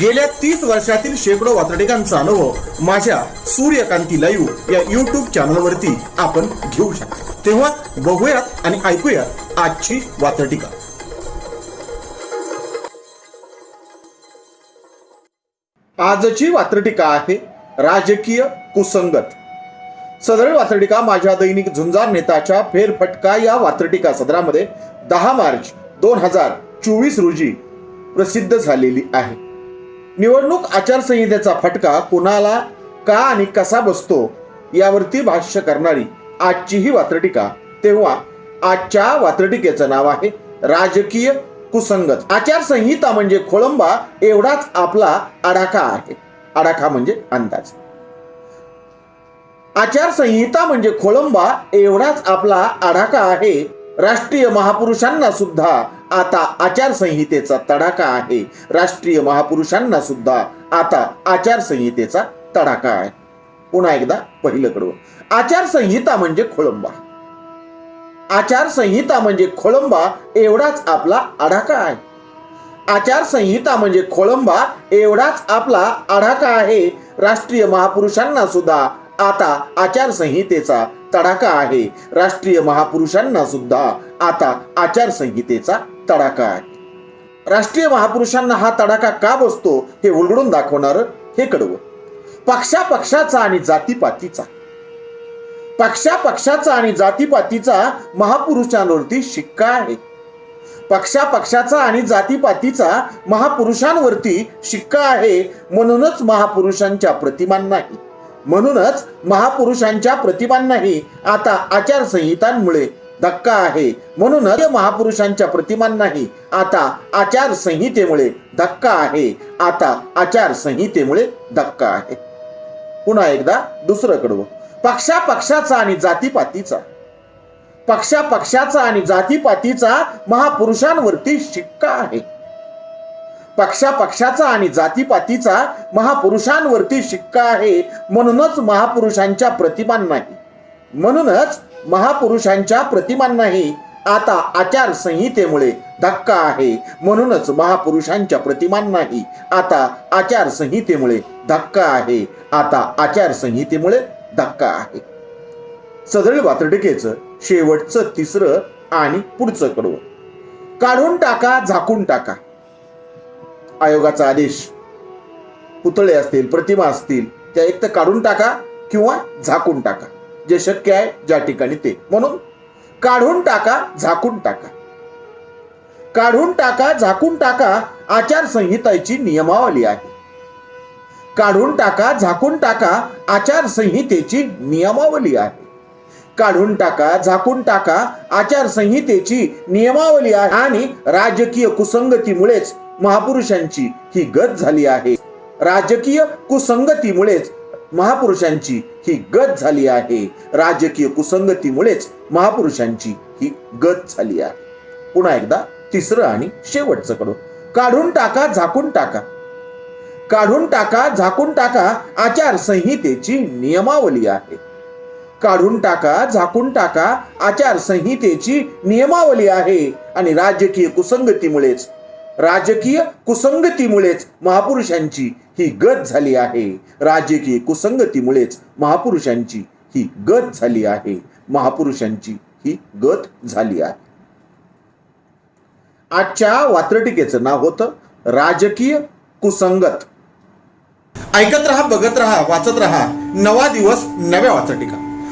गेल्या तीस वर्षातील शेकडो वातडिकांचा अनुभव माझ्या सूर्यकांती लाईव्ह या युट्यूब चॅनलवरती आपण घेऊ शकता. तेव्हा बघूयात आणि ऐकूयात आजची वातडिका आजची वात्रटिका आहे राजकीय कुसंगत. सदर वात्रटिका माझ्या दैनिक झुंजार नेताच्या फेरफटका या वात्रटिका सदरामध्ये दहा मार्च दोन हजार चोवीस रोजी प्रसिद्ध झालेली आहे. निवडणूक आचारसंहितेचा फटका कुणाला का आणि कसा बसतो यावरती भाष्य करणारी आजची ही वात्रटिका तेव्हा आजच्या वात्रटिकेचं नाव आहे राजकीय कुसंगत. आचारसंहिता म्हणजे खोळंबा एवढाच आपला आडाखा आहे. आडाखा म्हणजे अंदाज. आचारसंहिता म्हणजे खोळंबा एवढाच आपला आडाखा आहे राष्ट्रीय महापुरुषांना सुद्धा आता आचारसंहितेचा तडाखा आहे. राष्ट्रीय महापुरुषांना सुद्धा आता आचारसंहितेचा तडाखा आहे. पुन्हा एकदा पहिलं कडवं आचारसंहिता म्हणजे खोळंबा. आचारसंहिता म्हणजे खोळंबा एवढाच आपला आडाखा आहे. आचारसंहिता म्हणजे खोळंबा एवढाच आपला आडाखा आहे. राष्ट्रीय महापुरुषांना सुद्धा आता आचारसंहितेचा तडाखा आहे. राष्ट्रीय महापुरुषांना सुद्धा आता आचारसंहितेचा तडाखा आहे. राष्ट्रीय महापुरुषांना हा तडाखा का बसतो हे उलगडून दाखवणार हे कडवं. पक्षापक्षाचा आणि जातीपातीचा. पक्षापक्षाचा आणि जातीपातीचा महापुरुषांवरती शिक्का आहे. पक्षापक्षाचा आणि जातीपातीचा महापुरुषांवरती शिक्का आहे म्हणूनच महापुरुषांच्या प्रतिमान नाही. म्हणूनच महापुरुषांच्या प्रतिमांनाही आता आचारसंहितांमुळे धक्का आहे. म्हणूनच महापुरुषांच्या प्रतिमांनाही आता आचारसंहितेमुळे धक्का आहे. आता आचारसंहितेमुळे धक्का आहे. पुन्हा एकदा दुसरं कडवं पक्षा पक्षाचा आणि जातीपातीचा. पक्षा पक्षाचा आणि जातीपातीचा महापुरुषांवरती शिक्का आहे. पक्षापक्षाचा आणि जातीपातीचा महापुरुषांवरती शिक्का आहे म्हणूनच महापुरुषांच्या प्रतिमान नाही. म्हणूनच महापुरुषांच्या प्रतिमान नाही. आता आचारसंहितेमुळे धक्का आहे. म्हणूनच महापुरुषांच्या प्रतिमान नाही. आता आचारसंहितेमुळे धक्का आहे. आता आचारसंहितेमुळे धक्का आहे. सदळ वातडकेचं शेवटचं तिसरं आणि पुढचं कडवं. काढून टाका झाकून टाका. आयोगाचा आदेश. पुतळे असतील प्रतिमा असतील त्या एक तर काढून टाका किंवा झाकून टाका. जे शक्य आहे ज्या ठिकाणी ते. म्हणून काढून टाका झाकून टाका. काढून टाका झाकून टाका आचारसंहितेची नियमावली आहे. काढून टाका झाकून टाका आचारसंहितेची नियमावली आहे. काढून टाका झाकून टाका आचारसंहितेची नियमावली आहे. आणि राजकीय कुसंगतीमुळेच महापुरुषांची ही गत झाली आहे. राजकीय कुसंगतीमुळेच महापुरुषांची ही गत झाली आहे. राजकीय कुसंगतीमुळेच महापुरुषांची ही गत झाली आहे. पुन्हा एकदा तिसरं आणि शेवटचं कडू. काढून टाका झाकून टाका. काढून टाका झाकून टाका आचारसंहितेची नियमावली आहे. काढून टाका झाकून टाका आचारसंहितेची नियमावली आहे. आणि राजकीय कुसंगतीमुळेच राजकीय कुसंगतीमुळेच महापुरुषांची ही गत झाली आहे. राजकीय कुसंगतीमुळेच महापुरुषांची ही गत झाली आहे. महापुरुषांची ही गत झाली आहे. आजच्या वात्रटिकेचं नाव होतं राजकीय कुसंगत. ऐकत रहा बघत रहा वाचत रहा. नवा दिवस नव्या वाचटिका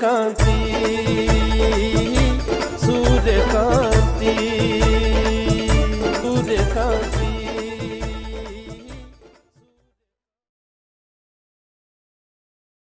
कांती